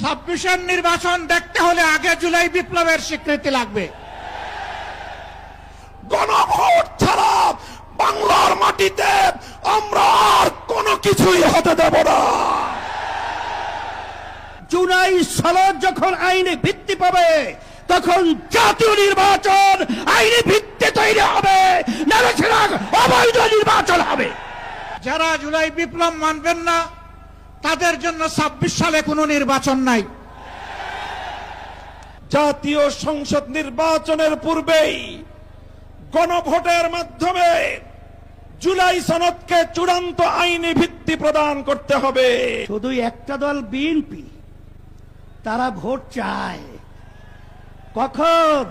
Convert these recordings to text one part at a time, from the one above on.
ছাব্বিশের নির্বাচন দেখতে হলে আগে জুলাই বিপ্লবের স্বীকৃতি লাগবে। গণভোট ছাড়া বাংলার মাটিতে আমরা আর কোনো কিছুই হতে দেব না। জুলাই সনদ যখন আইনে ভিত্তি পাবে তখন জাতীয় নির্বাচন আইনি ভিত্তি তৈরি হবে। নাহলে সেটা অবৈধ নির্বাচন হবে। যারা জুলাই বিপ্লব মানবেন না তাদের জন্য ছাব্বিশ সালে কোনো নির্বাচন নাই। জাতীয় সংসদ নির্বাচনের পূর্বেই গণভোটের মাধ্যমে জুলাই সনদকে চূড়ান্ত আইনি ভিত্তি প্রদান করতে হবে। শুধু একটা দল বিএনপি তারা ভোট চায়। কখন?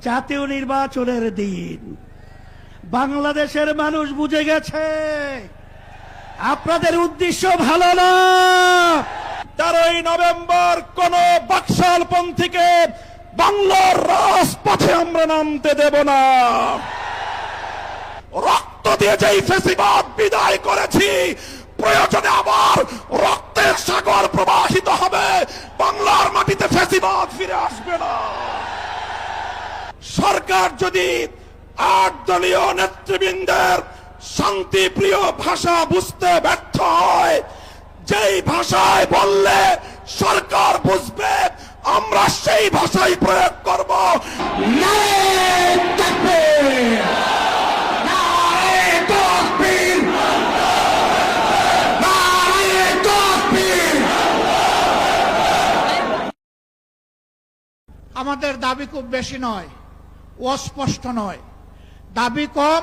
জাতীয় নির্বাচনের দিন। বাংলাদেশের মানুষ বুঝে গেছে। আপনাদের উদ্দেশ্য ভালো না। তেরোই নভেম্বর কোন বাকশালপন্থীকে বাংলার রাজপথে আমরা নামতে দেব না। রক্ত দিয়ে যেই ফেসিবাদ বিদায় করেছি, প্রয়োজনে আবার রক্তের সাগর প্রবাহিত হবে। বাংলার মাটিতে ফেসিবাদ ফিরে আসবে না। সরকার যদি আট দলীয় নেতৃবৃন্দের শান্তিপ্রিয় ভাষা বুঝতে ব্যর্থ হয় যেই ভাষায় বললে সরকার বুঝবে, আমরা সেই ভাষাই প্রয়োগ করব! আমাদের দাবি খুব বেশি নয় অস্পষ্ট নয় দাবি কম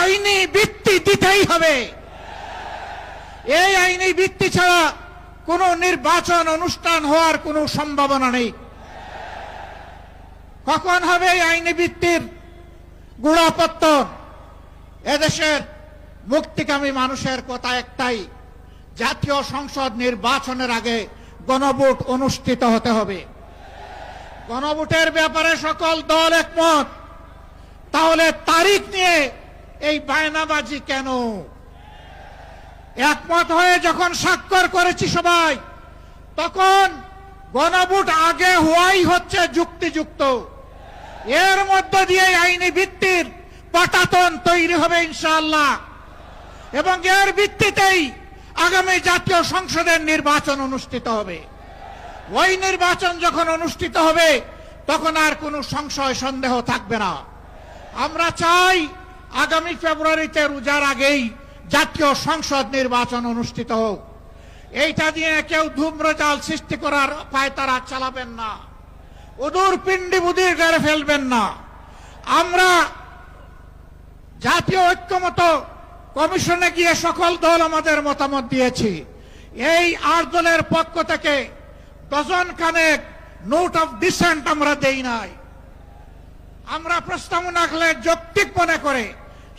আইনি ভিত্তি দিতেই হবে। এই আইনি ভিত্তি ছাড়া কোনো নির্বাচন অনুষ্ঠান হওয়ার কোনো সম্ভাবনা নেই। কখন হবে এই আইনি ভিত্তির গুড়াপত্তন এদেশের মুক্তিকামী মানুষের কথা একটাই, জাতীয় সংসদ নির্বাচনের আগে গণভোট অনুষ্ঠিত হতে হবে। গণভোটের ব্যাপারে সকল দল একমত। তাহলে তারিখ নিয়ে এই বায়নাবাজি কেন? একমত হয়ে যখন স্বাক্ষর করেছি সবাই, তখন গণভোট আগে হওয়াই হচ্ছে যুক্তিযুক্ত। এর মধ্য দিয়ে আইনি ভিত্তির পাটাতন তৈরি হবে ইনশাআল্লাহ। এবং এর ভিত্তিতেই আগামী জাতীয় সংসদের নির্বাচন অনুষ্ঠিত হবে। ওই নির্বাচন যখন অনুষ্ঠিত হবে, তখন আর কোনো সংশয়, সন্দেহ থাকবে না। আমরা চাই আগামী ফেব্রুয়ারিতে রোজার আগেই জাতীয় সংসদ নির্বাচন অনুষ্ঠিত হোক। এইটা দিয়ে কেউ ধূম্রজাল সৃষ্টি করার পায়তারা চালাবেন না। উদূর পিণ্ডি বুদির গড়ে ফেলবেন না। আমরা জাতীয় ঐক্যমত কমিশনে গিয়ে সকল দল আমাদের মতামত দিয়েছি। এই আট দলের পক্ষ থেকে ডজন খানেক নোট অফ ডিসেন্ট আমরা দেই নাই। আমরা প্রস্তাবনা যৌক্তিক মনে করে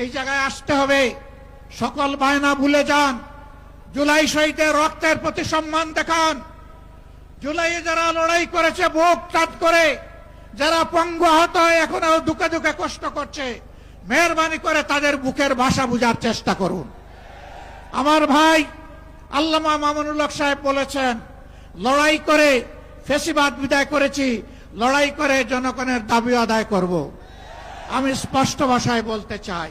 এই জায়গায় আসতে হবে। সকল বায়না ভুলে যান। জুলাই শহীদের রক্তের প্রতি সম্মান দেখান। জুলাইয়ে যারা লড়াই করেছে বুক টাট করে, যারা পঙ্গু আহত হয়ে এখনও দুঃখে দুঃখে কষ্ট করছে, মেহরবানি করে তাদের বুকের ভাষা বুঝার চেষ্টা করুন। আমার ভাই আল্লামা মামুনুল্লাহ সাহেব বলেছেন, লড়াই করে ফেসিবাদ বিদায় করেছি, লড়াই করে জনগণের দাবি আদায় করব। আমি স্পষ্ট ভাষায় বলতে চাই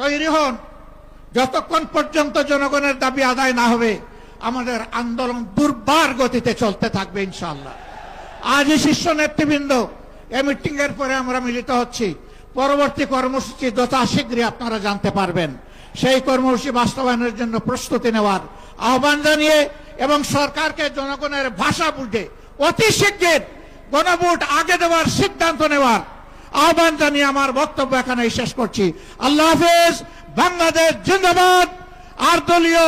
তৈরি হন। যতক্ষণ পর্যন্ত জনগণের দাবি আদায় না হবে, আমাদের আন্দোলন দুর্বার গতিতে চলতে থাকবে ইনশাআল্লাহ। আজই শীর্ষ নেতৃবৃন্দ এই মিটিং এর পরে আমরা মিলিত হচ্ছি। পরবর্তী কর্মসূচি যথা শীঘ্রই আপনারা জানতে পারবেন। সেই কর্মসূচি বাস্তবায়নের জন্য প্রস্তুতি নেওয়ার আহ্বান জানিয়ে এবং সরকারকে জনগণের ভাষা বুঝে অতি শীঘ্র গণভোট আগে দেওয়ার সিদ্ধান্ত নেওয়ার আহ্বান জানিয়ে আমার বক্তব্য এখানে শেষ করছি। আল্লাহ হাফেজ, বাংলাদেশ জিন্দাবাদ। আর দলীয়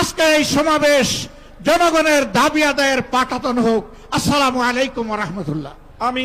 আজকে এই সমাবেশ জনগণের দাবি আদায়ের পাঠাতন হোক। আসসালামু আলাইকুম রহমতুল্লাহ। আমি